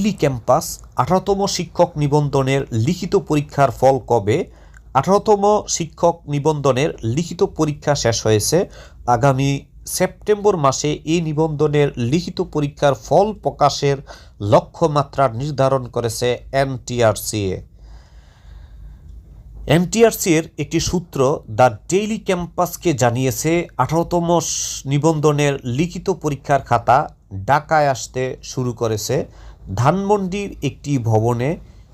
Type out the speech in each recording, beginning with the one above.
Daily campus আঠারোতম শিক্ষক নিবন্ধনের লিখিত পরীক্ষার ফল কবে? আঠারোতম শিক্ষক নিবন্ধনের লিখিত পরীক্ষা শেষ হয়েছে। আগামী সেপ্টেম্বর মাসে এই নিবন্ধনের লিখিত পরীক্ষার ফল প্রকাশের লক্ষ্যমাত্রা নির্ধারণ করেছে এনটিআরসিএ এনটিআরসি এর একটি সূত্র দ্য ডেইলি ক্যাম্পাসকে জানিয়েছে, আঠারোতম নিবন্ধনের লিখিত পরীক্ষার খাতা ঢাকায় আসতে শুরু করেছে। ধানমন্ডির একটি ভবনে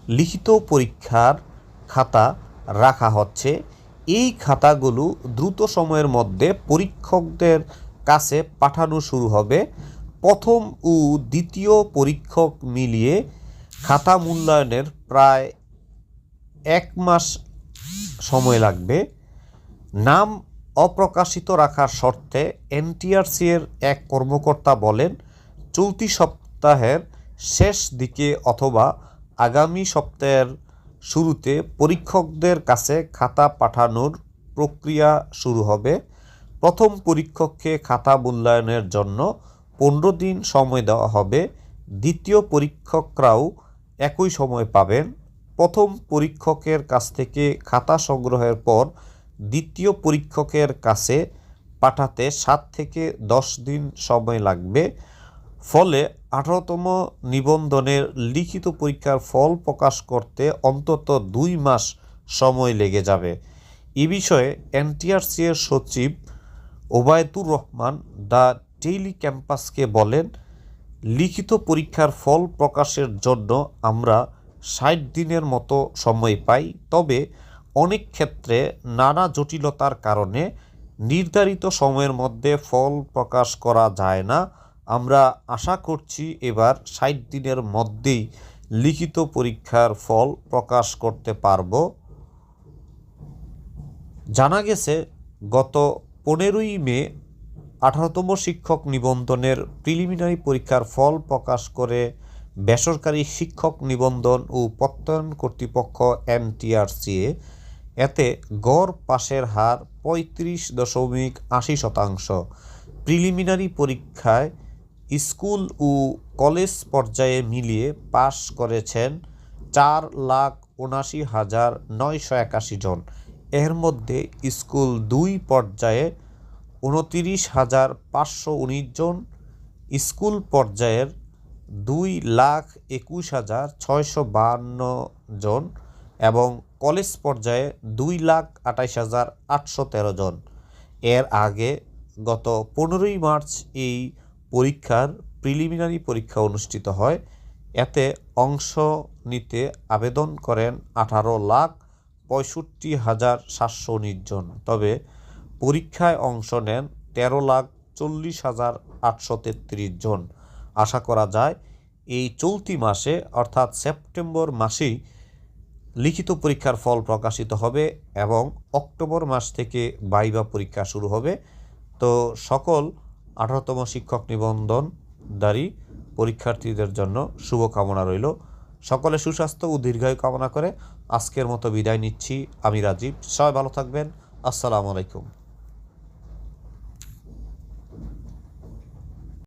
লিখিত পরীক্ষার খাতা রাখা হচ্ছে। এই খাতাগুলো দ্রুত সময়ের মধ্যে পরীক্ষকদের কাছে পাঠানো শুরু হবে। প্রথম ও দ্বিতীয় পরীক্ষক মিলিয়ে খাতা মূল্যায়নের প্রায় এক মাস সময় লাগবে। নাম অপ্রকাশিত রাখার শর্তে এনটিআরসি এর এক কর্মকর্তা বলেন, চলতি সপ্তাহের শেষ দিকে অথবা আগামী সপ্তাহের শুরুতে পরীক্ষকদের কাছে খাতা পাঠানোর প্রক্রিয়া শুরু হবে। প্রথম পরীক্ষককে খাতা মূল্যায়নের জন্য পনেরো দিন সময় দেওয়া হবে। দ্বিতীয় পরীক্ষকরাও একই সময় পাবেন। প্রথম পরীক্ষকের কাছ থেকে খাতা সংগ্রহের পর দ্বিতীয় পরীক্ষকের কাছে পাঠাতে সাত থেকে দশ দিন সময় লাগবে। ফলে আঠারোতম নিবন্ধনের লিখিত পরীক্ষার ফল প্রকাশ করতে অন্তত দুই মাস সময় লেগে যাবে। এ বিষয়ে এনটিআরসি এর সচিব ওবায়দুর রহমান দ্য ডেইলি ক্যাম্পাসকে বলেন, লিখিত পরীক্ষার ফল প্রকাশের জন্য আমরা ষাট দিনের মতো সময় পাই, তবে অনেক ক্ষেত্রে নানা জটিলতার কারণে নির্ধারিত সময়ের মধ্যে ফল প্রকাশ করা যায় না। আমরা আশা করছি এবার ষাট দিনের মধ্যেই লিখিত পরীক্ষার ফল প্রকাশ করতে পারব। জানা গেছে, গত পনেরোই মে আঠারোতম শিক্ষক নিবন্ধনের প্রিলিমিনারি পরীক্ষার ফল প্রকাশ করে বেসরকারি শিক্ষক নিবন্ধন ও প্রত্যয়ন কর্তৃপক্ষ এনটিআরসিএ এতে গড় পাশের হার পঁয়ত্রিশ দশমিক আশি শতাংশ। প্রিলিমিনারি পরীক্ষায় স্কুল ও কলেজ পর্যায়ে মিলিয়ে পাশ করেছেন চার লাখ উনাশি হাজার নয়শো একাশি জন। এর মধ্যে স্কুল দুই পর্যায়ে উনতিরিশ হাজার পাঁচশো উনিশ জন, স্কুল পর্যায়ের দুই লাখ একুশ হাজার ছয়শো বাহান্ন জন এবং কলেজ পর্যায়ে দুই লাখ আঠাইশ হাজার আটশো তেরো জন। এর আগে গত পনেরোই মার্চ এই পরীক্ষার প্রিলিমিনারি পরীক্ষা অনুষ্ঠিত হয়। এতে অংশ নিতে আবেদন করেন আঠারো লাখ পঁয়ষট্টি হাজার সাতশো জন। তবে পরীক্ষায় অংশ নেন তেরো লাখ চল্লিশ হাজার আটশো তেত্রিশ জন। আশা করা যায়, এই চলতি মাসে, অর্থাৎ সেপ্টেম্বর মাসেই, লিখিত পরীক্ষার ফল প্রকাশিত হবে এবং অক্টোবর মাস থেকে বাইবা পরীক্ষা শুরু হবে। তো সকল আঠারোতম শিক্ষক নিবন্ধন নিবন্ধনদারী পরীক্ষার্থীদের জন্য শুভকামনা রইল। সকলে সুস্বাস্থ্য ও দীর্ঘায়ু কামনা করে আজকের মতো বিদায় নিচ্ছি। আমি রাজীব। সবাই ভালো থাকবেন। আসসালামু আলাইকুম।